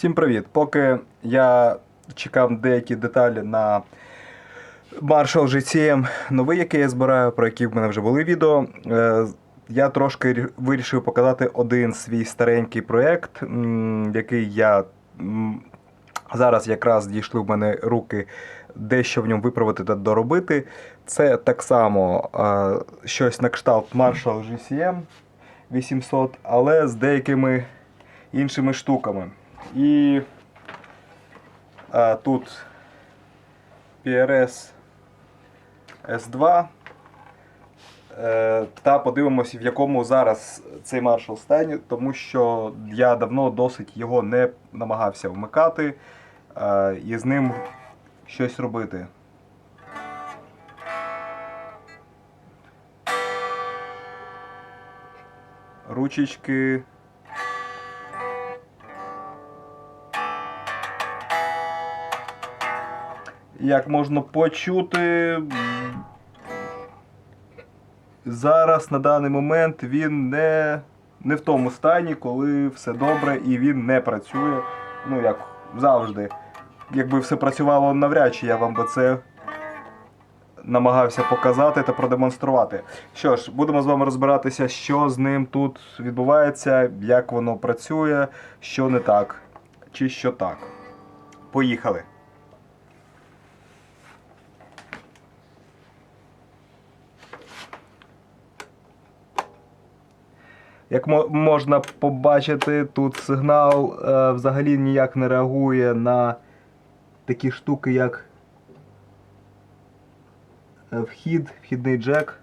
Всім привіт! Поки я чекав деякі деталі на Marshall GCM новий, який я збираю, про який в мене вже були відео. е, Я трошки вирішив показати один свій старенький проєкт, який я зараз якраз дійшли в мене руки дещо в ньому виправити та доробити. Це так само е, щось на кшталт Marshall GCM 800, але з деякими іншими штуками. І а, тут PRS S2. Е, та подивимося, в якому зараз цей маршал стані, тому що я давно досить його не намагався вмикати е, і з ним щось робити. Ручечки. Як можна почути, зараз на даний момент він не, не в тому стані, коли все добре і він не працює. Ну, як завжди. Якби все працювало навряд чи я вам би це намагався показати та продемонструвати. Що ж, будемо з вами розбиратися, що з ним тут відбувається, як воно працює, що не так, чи що так. Поїхали. Як можна побачити, тут сигнал е, взагалі ніяк не реагує на такі штуки, як е, вхід, вхідний джек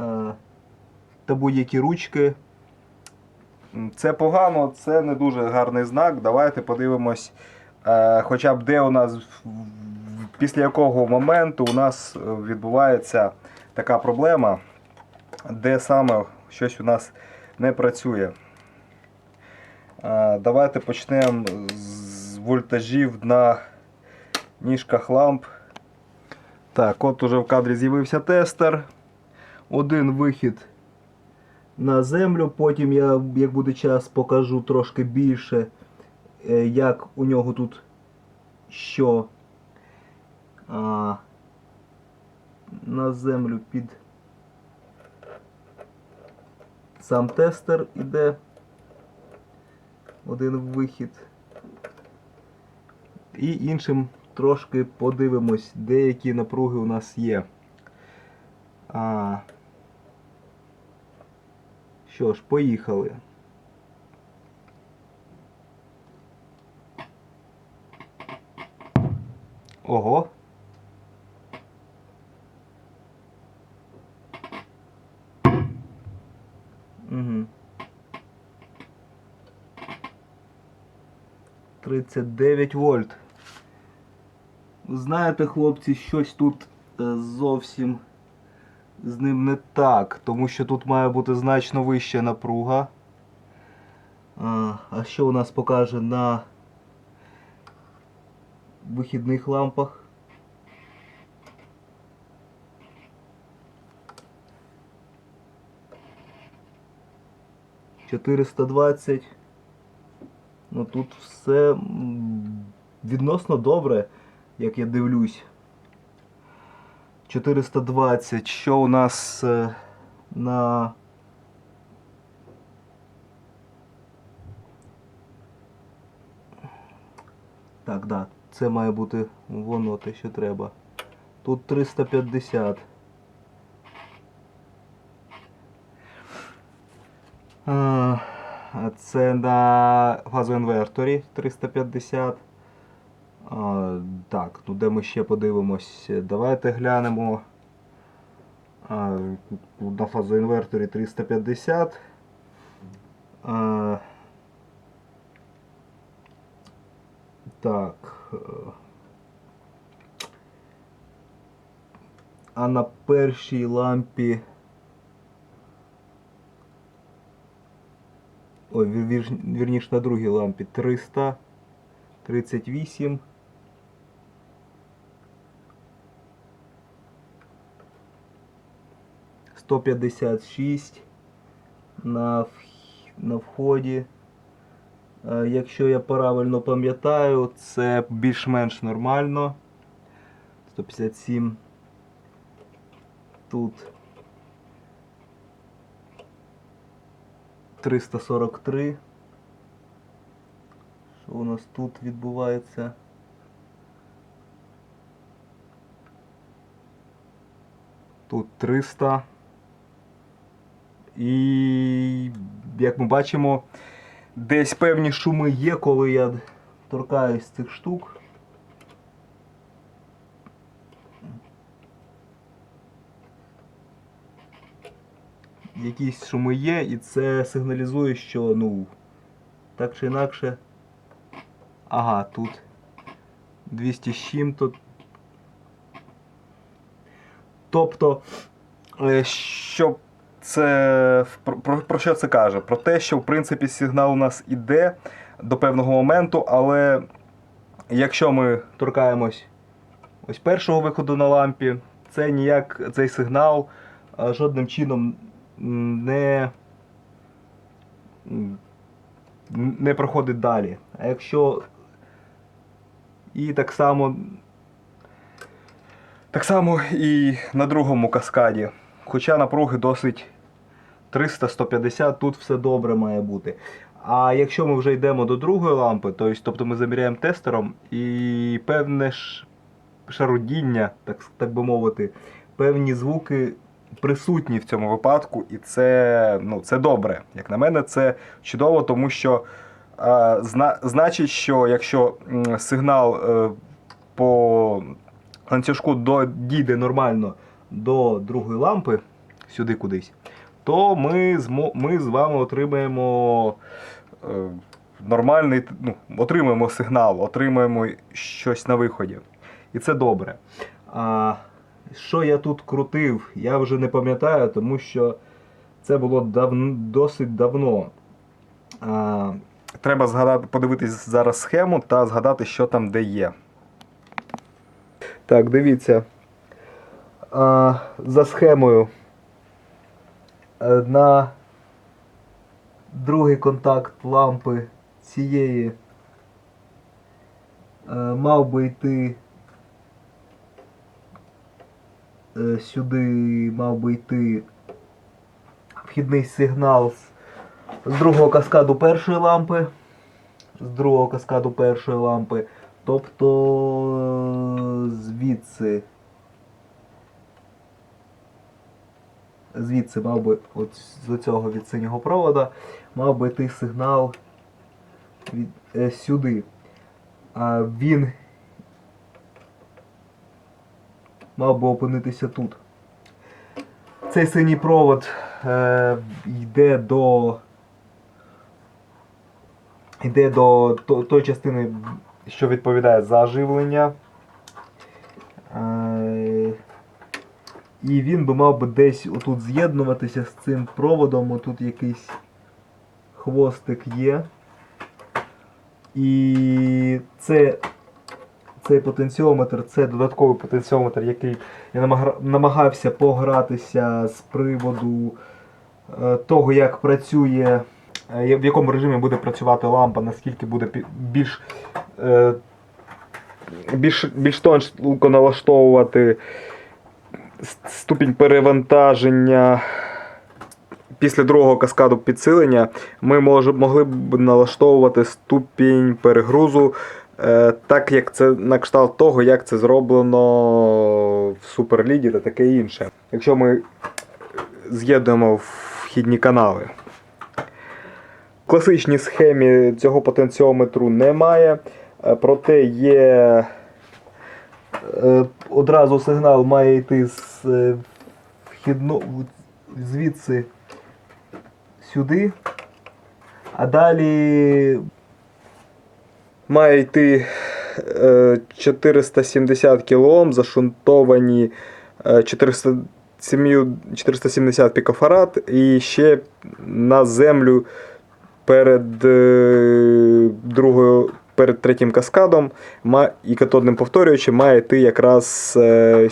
е, та будь-які ручки. Це погано, це не дуже гарний знак. Давайте подивимось, е, хоча б де у нас, після якого моменту у нас е, відбувається така проблема де саме щось у нас не працює. Давайте почнемо з вольтажів на ніжках ламп. Так, от уже в кадрі з'явився тестер. Один вихід на землю, потім я, як буде час, покажу трошки більше, е, як у нього тут що а, на землю під сам тестер іде. Один вихід. І іншим трошки подивимось, деякі напруги у нас є. А, що ж, поїхали. Ого. Угу. 39 вольт. Знаєте, хлопці, щось тут е, зовсім з ним не так, тому що тут має бути значно вища напруга. А що у нас покаже на вихідних лампах? Чотириста двадцять. Ну тут все відносно добре, як я дивлюсь. 420. Що у нас е, на. Так, да, це має бути воно те, що треба. Тут 350. А, це на газоінверторі 350. А, так, ну де ми ще подивимось? Давайте глянемо. А, на фазоінверторі 350. А, так. е, А на першій лампі. Ой, вір, вір, вірніше на другій лампі 300. 38. Сто п'ятдесят шість на, на вході. Е, Якщо я правильно пам'ятаю, це більш-менш нормально. 157. Тут 343. Що у нас тут відбувається? Тут 300. І як ми бачимо, десь певні шуми є, коли я торкаюсь цих штук. Якісь шуми є, і це сигналізує, що ну, так чи інакше. Ага, тут 200 з чим-то. Тобто, е, що це про, про, що це каже? Про те, що в принципі сигнал у нас іде до певного моменту, але якщо ми торкаємось ось першого виходу на лампі, це ніяк цей сигнал е, жодним чином не, не проходить далі. А якщо і так само так само і на другому каскаді. Хоча напруги досить 300-150, тут все добре має бути. А якщо ми вже йдемо до другої лампи, то тобто ми заміряємо тестером і певне ш- шарудіння, так, так би мовити, певні звуки присутні в цьому випадку, і це, ну, це добре. Як на мене, це чудово, тому що е, зна, значить, що якщо сигнал е, по ланцюжку до, дійде нормально до другої лампи, сюди кудись, то ми, змо, ми з вами отримаємо е, нормальний, ну, отримаємо сигнал, отримаємо щось на виході. І це добре. А що я тут крутив, я вже не пам'ятаю, тому що це було дав... досить давно. А, треба згадати, подивитись зараз схему та згадати, що там де є. Так, дивіться. А, за схемою е, на другий контакт лампи цієї е, мав би йти е, сюди мав би йти вхідний сигнал з, з другого каскаду першої лампи. З другого каскаду першої лампи. Тобто е, звідси. Звідси мав би от з цього від синього провода мав би йти сигнал від, е, сюди. А він мав би опинитися тут. Цей синій провод е, йде до йде до то- тої частини, що відповідає за живлення. Е, і він би мав би десь отут з'єднуватися з цим проводом. Отут якийсь хвостик є. І це, цей потенціометр, це додатковий потенціометр, який я намагався погратися з приводу е, того, як працює, е, в якому режимі буде працювати лампа, наскільки буде більш, е, більш, більш тонко налаштовувати ступінь перевантаження. Після другого каскаду підсилення ми могли б налаштовувати ступінь перегрузу, так як це на кшталт того, як це зроблено в Суперліді та таке інше. Якщо ми з'єднуємо вхідні канали. В класичній схемі цього потенціометру немає, е, проте є е, одразу сигнал має йти з е, вхідно, звідси сюди. А далі має йти е, 470 кОм, зашунтовані е, 407 470 пікофарад і ще на землю перед е, другою. Перед третім каскадом і катодним повторюючим має йти якраз е,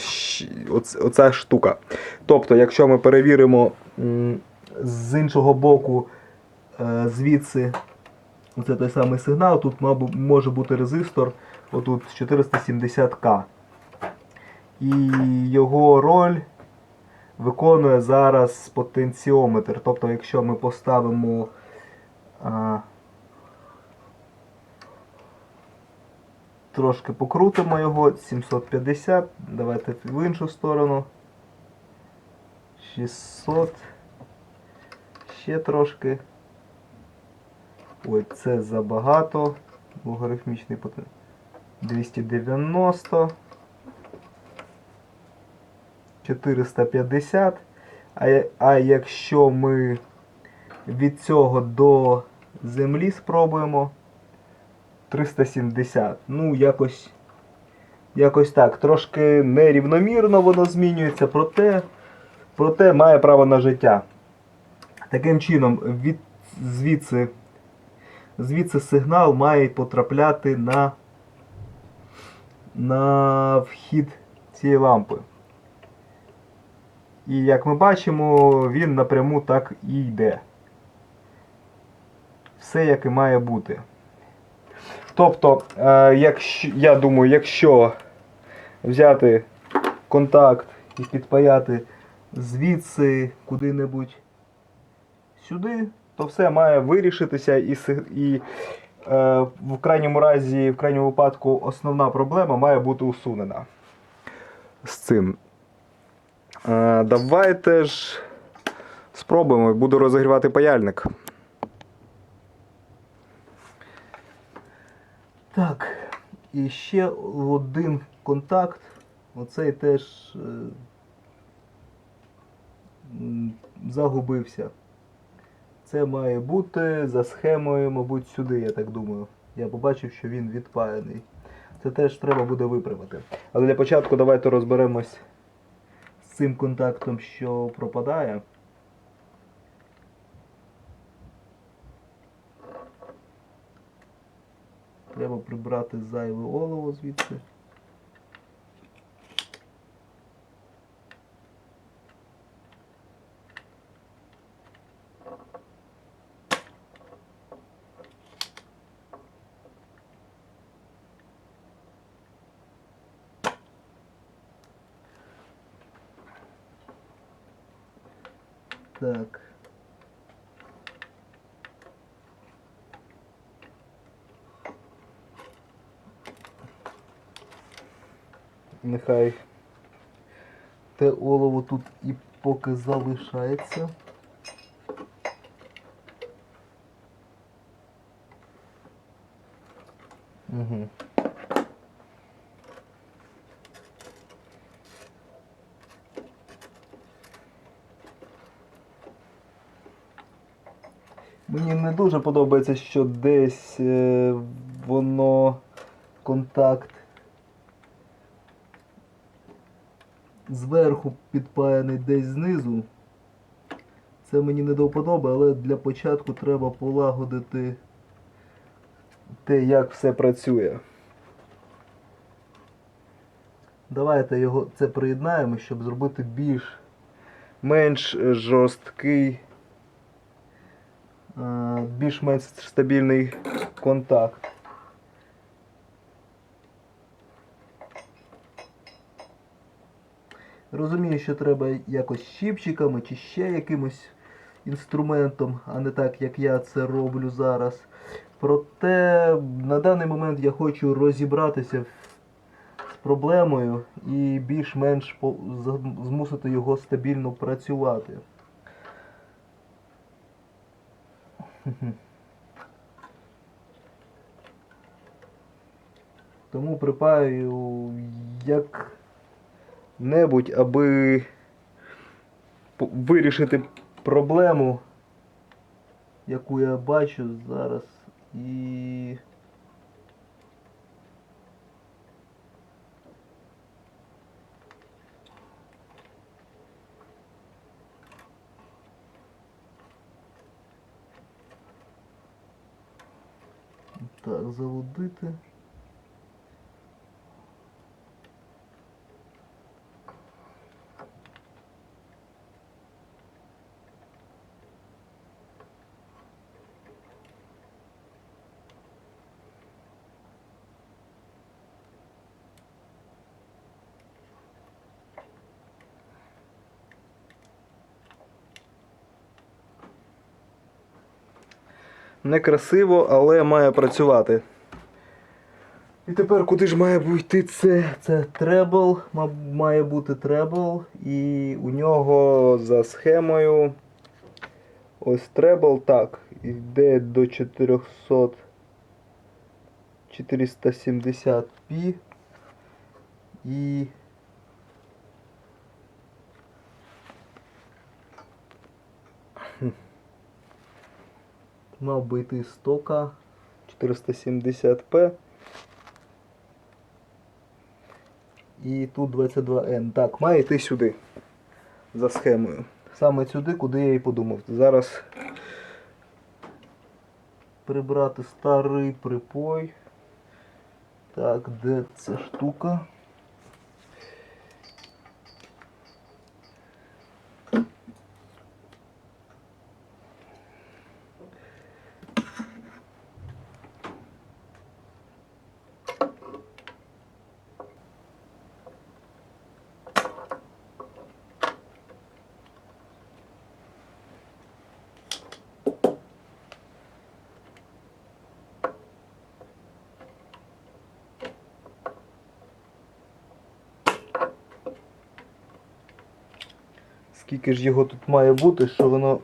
оця штука. Тобто, якщо ми перевіримо з іншого боку, е, звідси Це той самий сигнал, тут може бути резистор, отут 470К. І його роль виконує зараз потенціометр. Тобто, якщо ми поставимо а, трошки покрутимо його, 750, давайте в іншу сторону. 600. Ще трошки. Ой, це забагато. Логарифмічний потен... 290. 450. А, а якщо ми від цього до землі спробуємо 370. Ну, якось, якось так. Трошки нерівномірно воно змінюється, проте, проте має право на життя. Таким чином, від, звідси, звідси сигнал має потрапляти на, на вхід цієї лампи. І як ми бачимо, він напряму так і йде. Все як і має бути. Тобто, е, якщо, я думаю, якщо взяти контакт і підпаяти звідси куди-небудь сюди, то все має вирішитися і, і е, в крайньому разі, в крайньому випадку, основна проблема має бути усунена. З цим. Е, давайте ж спробуємо. Буду розігрівати паяльник. Так, і ще один контакт. Оцей теж е, загубився. Це має бути за схемою, мабуть, сюди, я так думаю. Я побачив, що він відпаяний. Це теж треба буде виправити. Але для початку давайте розберемось з цим контактом, що пропадає. Треба прибрати зайве олово звідси. Так. Нехай те олово тут і поки залишається. Угу. Мені не дуже подобається, що десь е, воно контакт зверху підпаяний десь знизу. Це мені не до вподоби, але для початку треба полагодити те, як все працює. Давайте його це приєднаємо, щоб зробити більш менш жорсткий, е, більш-менш стабільний контакт. Розумію, що треба якось щипчиками чи ще якимось інструментом, а не так, як я це роблю зараз. Проте на даний момент я хочу розібратися з проблемою і більш-менш змусити його стабільно працювати. Тому припаю як небудь, аби вирішити проблему, яку я бачу зараз. І. Так, залудити. Некрасиво, але має працювати. І тепер куди ж має йти це? Це требл, має бути требл, і у нього за схемою ось требл так, йде до 400 470p і мав би йти 100к 470p. І тут 22N. Так, має йти сюди. За схемою. Саме сюди, куди я і подумав. Зараз прибрати старий припой. Так, де ця штука? Скільки ж його тут має бути, що воно.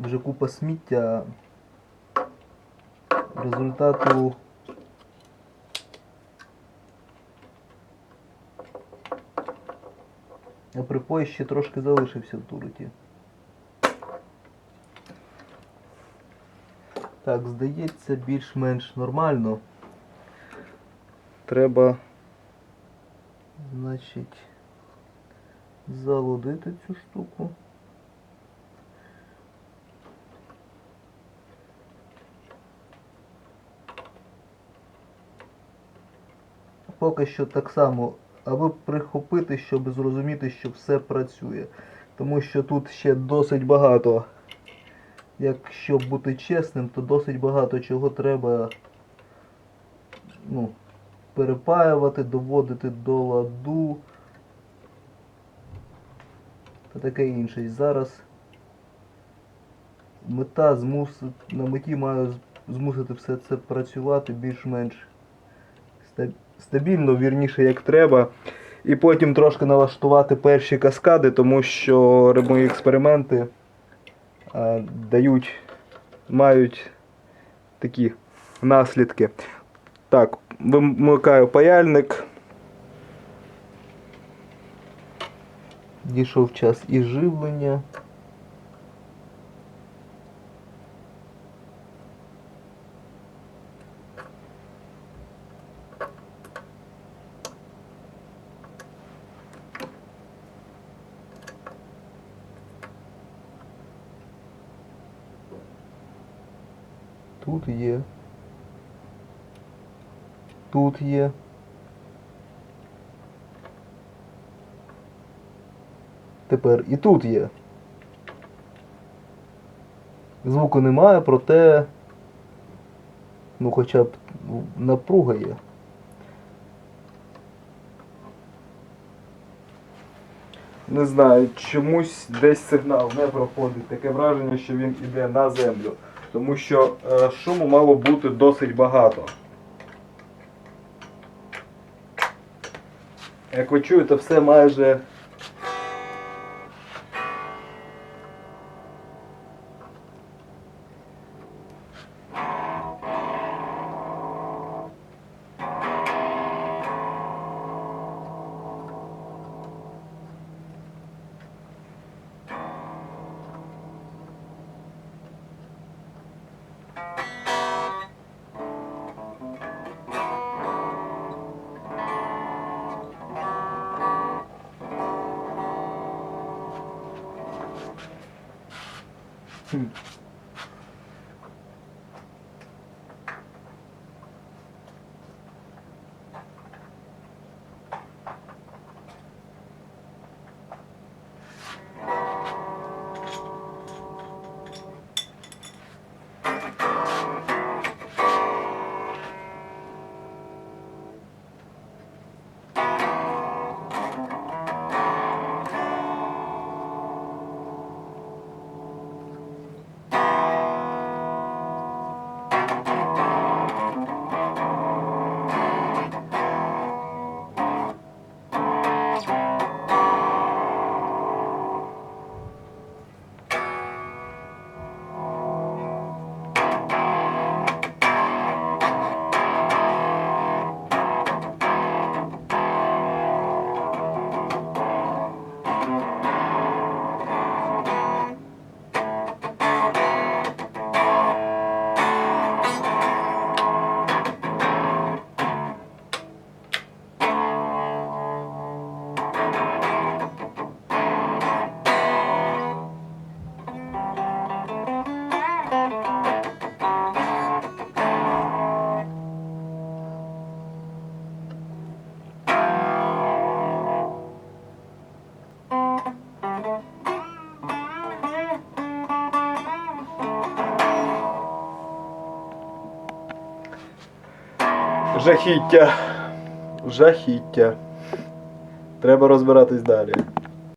Вже купа сміття. Результату. А припой ще трошки залишився в туреті. Так, здається, більш-менш нормально. Треба, значить, залудити цю штуку. Поки що так само, аби прихопити, щоб зрозуміти, що все працює. Тому що тут ще досить багато якщо бути чесним, то досить багато чого треба ну, перепаювати, доводити до ладу та таке інше. І зараз мета змусить, на меті маю змусити все це працювати більш-менш стабільно, вірніше як треба. І потім трошки налаштувати перші каскади, тому що мої експерименти дають, мають такі наслідки. Так, вимикаю паяльник. Дійшов час і живлення. Тут є. Тут є. Тепер і тут є. Звуку немає, проте ну хоча б ну, напруга є. Не знаю, чомусь десь сигнал не проходить. Таке враження, що він іде на землю. Тому що е, шуму мало бути досить багато. Як ви чуєте, все майже. Hmm. Жахіття. Жахіття. Треба розбиратись далі.